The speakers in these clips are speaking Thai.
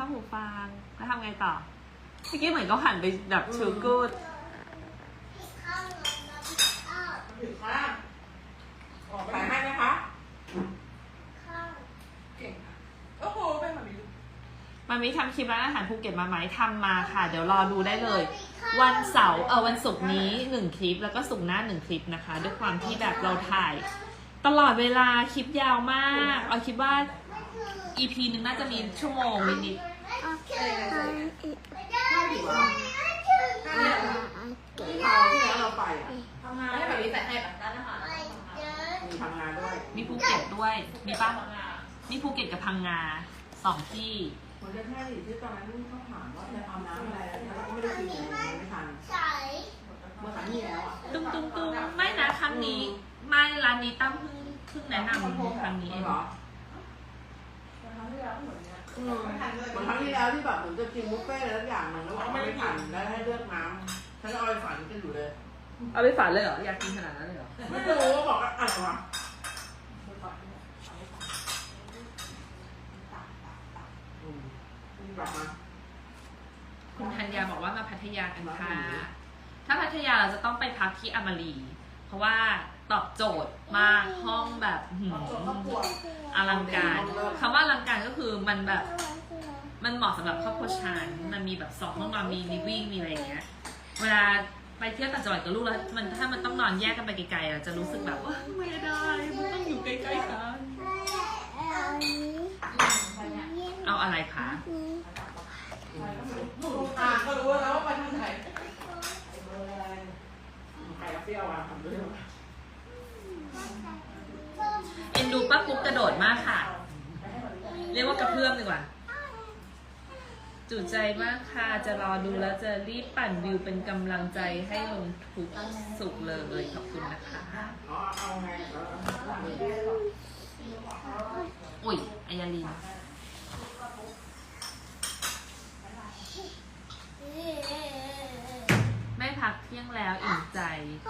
อบหูฟังแล้วทำไงต่อเมื่อกี้เหมือนเขาหันไปแบบชูกูดข้างหนึ่งแล้วอ้าวถึงข้างออกไปให้นะคะข้างเก่งค่ะ โอ้โห เป็นแบบนี้มันมีทำคลิปร้านอาหารภูเก็ตมาไหมทำมาค่ะ เดี๋ยวรอดูได้เลย วันเสาร์เออวันศุกร์นี้หนึ่งคลิปแล้วก็ศุกร์หน้าหนึ่งคลิปนะคะ ด้วยความที่แบบเราถ่าย ตลอดเวลาคลิปยาวมาก เอาคิดว่าไม่คือ EP หนึ่งน่าจะมีชั่วโมงนิดไม่คือไม่ได้ไม่คือที่คราวที่แล้วเราไปอะทำงานให้แบบนี้ใส่ให้แบบนั้นนะคะไม่เดินมีทำงานด้วยๆมีภูเก็ตด้วย มีปะมีภูเก็ตกับพังงาสองที่เหมือนจะแค่ที่ตอนนั้นเขาถามว่าจะทำน้ำอะไรแล้วเราก็ไม่ได้กินเลยไม่ทันใสเมื่อครั้งที่แล้วอะตุ้มตุ้มตุ้มไม่นะครั้งนี้ ไม่ร้านนี้ตั้มเพิ่งเพิ่งแนะนำครั้งนี้เองเหรอ อืมเหมือนครั้งที่แล้วที่แบบเหมือนจะกินบุฟเฟ่ต์อะไรสักอย่างหนึ่งแล้วบอกว่าไม่ทันแล้วให้เลือกน้ำฉันเอาไปฝันกันอยู่เลย เอาไปฝันเลยเหรอ อยากกินขนาดนั้นเลยเหรอ ไม่รู้ว่าบอกว่าอะไรวะอืมกลับมา คุณธัญญาบอกว่ามาพัทยากันค่ะ ถ้าพัทยาเราจะต้องไปพักที่อมรี เพราะว่า ตอบโจทย์มากห้องแบบหืมอลังการคำว่าอลังการก็คือมันแบบมันเหมาะสำหรับครอบครัวชานมันมีแบบสองห้องนอนมีลิฟวิ่งมีอะไรอย่างเงี้ยเวลาไปเที่ยวต่างจังหวัดกับลูกแล้วมันถ้ามันต้องนอนแยกกันไปไกลๆอะจะรู้สึกแบบว่าไม่ได้มันต้องอยู่ใกล้ๆกันเอานี้เอาอะไรคะอ่านก็รู้แล้วว่าไปทางไหนใครเอาเปรี้ยวอะทำด้วย เอ็น ดูป้าปุ๊กกระโดดมากค่ะ เรียกว่ากระเพื่อมดีกว่า จุใจมากค่ะ จะรอดูแล้วจะรีบปั่นวิวเป็นกำลังใจให้ลงทุกสุขเลยขอบคุณนะคะอ๋อเอาไงเอาอุ้ยอัยาลิน แม่พักเที่ ยงแล้วอิ่มใจ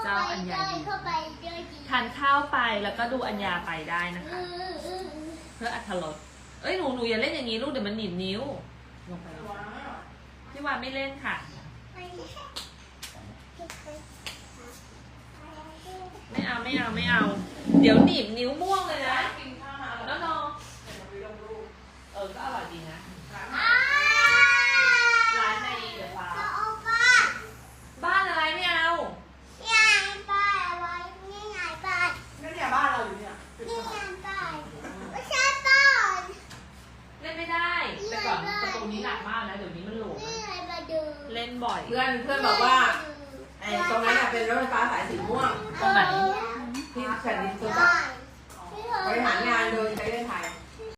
เจ้าอัญญาลินเข้าไปเดินดีทานข้าวไปแล้วก็ดูอัญญาไปได้นะคะ เพื่ออัธรสเอ้ยหนูหนูอย่าเล่นอย่างนี้ลูกเดี๋ยวมันหนีบนิ้วลงไปลงไปพี่วานไม่เล่นค่ะ ไม่เอาไม่เอาไม่เอา เดี๋ยวหนีบนิ้วม่วงเลยนะ กินข้าวมา แล้วนองเออ ก็อร่อยดีนะ ร้านในเดอะฟาร์มบ้านอะไรไม่เอา นี่เนี่ยบ้านเราอยู่เนี่ย เล่นไม่ได้แต่ก่อนประตู นี้หนักมากนะเดี๋ยวนี้มันโหลงเล่นบ่อย เพื่อนเพื่อนบอกว่าไอ้ตรงนั้นน่ะเป็นรถไฟฟ้าสายสีม่วงตรงไหน ที่แผ่นดินสุดอะบริหารงานโดยใช้เล่นไทย